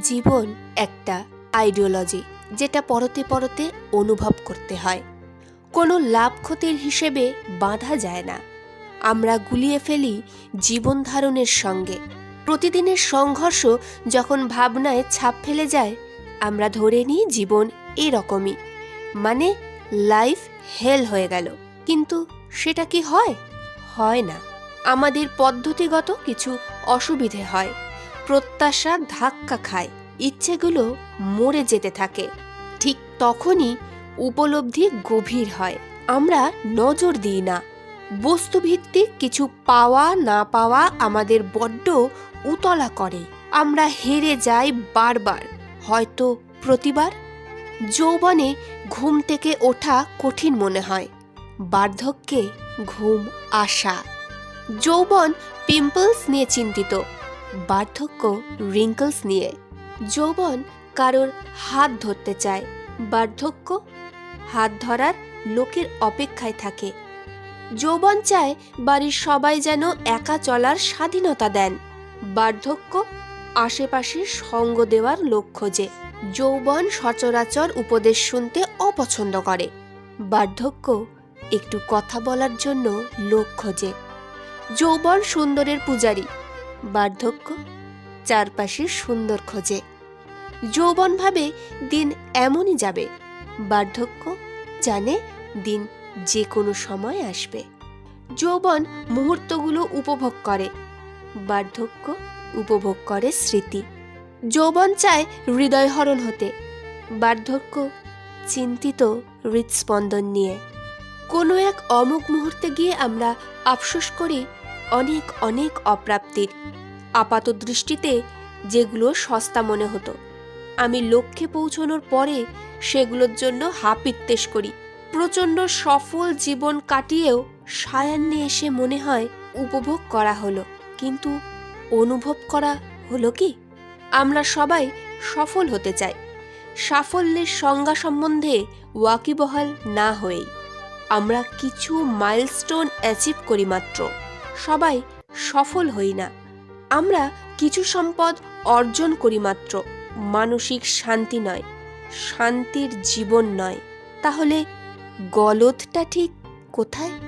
জীবন একটা আইডিওলজি যেটা পরতে পরতে অনুভব করতে হয়। কোনো লাভ ক্ষতির হিসেবে বাঁধা যায় না। আমরা গুলিয়ে ফেলি জীবন ধারণের সঙ্গে। প্রতিদিনের সংঘর্ষ যখন ভাবনায় ছাপ ফেলে যায়, আমরা ধরে নিই জীবন এরকমই। মানে লাইফ হেল হয়ে গেল। কিন্তু সেটা কি হয়? হয় না। আমাদের পদ্ধতিগত কিছু অসুবিধে হয়। প্রত্যাশা ধাক্কা খায়। ইচ্ছেগুলো মরে যেতে থাকে। ঠিক তখনই উপলব্ধি গভীর হয়। আমরা নজর দিই না। বস্তুভিত্তিক কিছু পাওয়া না পাওয়া আমাদের বড্ড উতলা করে। আমরা হেরে যাই বারবার, হয়তো প্রতিবার। যৌবনে ঘুম থেকে ওঠা কঠিন মনে হয়। বার্ধক্যে ঘুম আসা। যৌবন পিম্পলস নিয়ে চিন্তিত। বার্ধক্য রিঙ্কলস নিয়ে। যৌবন কারোর হাত ধরতে চায়। বার্ধক্য হাত ধরার লোকের অপেক্ষায় থাকে। যৌবন চায় বাড়ির সবাই যেন একা চলার স্বাধীনতা দেন। বার্ধক্য আশেপাশে সঙ্গ দেওয়ার লোক খোঁজে। যৌবন সচরাচর উপদেশ শুনতে অপছন্দ করে। বার্ধক্য একটু কথা বলার জন্য লোক খোঁজে। যৌবন সুন্দরের পূজারী। বার্ধক্য চারপাশে সুন্দর খোঁজে। যৌবন ভাবে দিন এমনই যাবে, বার্ধক্য জানে দিন যে কোনো সময় আসবে। যৌবন মুহূর্তগুলো উপভোগ করে, বার্ধক্য উপভোগ করে স্মৃতি। যৌবন চায় হৃদয়হরণ হতে, বার্ধক্য চিন্তিত হৃদস্পন্দন নিয়ে। কোনো এক অমুক মুহূর্তে গিয়ে আমরা আফসোস করি অনেক অনেক অপ্রাপ্তির আপাত দৃষ্টিতে যেগুলো সস্তা মনে হতো। আমি লক্ষ্যে পৌঁছানোর পরে সেগুলোর জন্য হাপিত্তেশ করি। প্রচণ্ড সফল জীবন কাটিয়েও সায়ান্নে এসে মনে হয় উপভোগ করা হলো, কিন্তু অনুভব করা হলো কি? আমরা সবাই সফল হতে চাই। সাফল্যের সংজ্ঞা সম্বন্ধে ওয়াকিবহাল না হয়েই। আমরা কিছু মাইলস্টোন অ্যাচিভ করি মাত্র। সবাই সফল হই না। আমরা কিছু সম্পদ অর্জন করি মাত্র, মানসিক শান্তি নয়, শান্তির জীবন নয়। তাহলে গলতটা ঠিক কোথায়?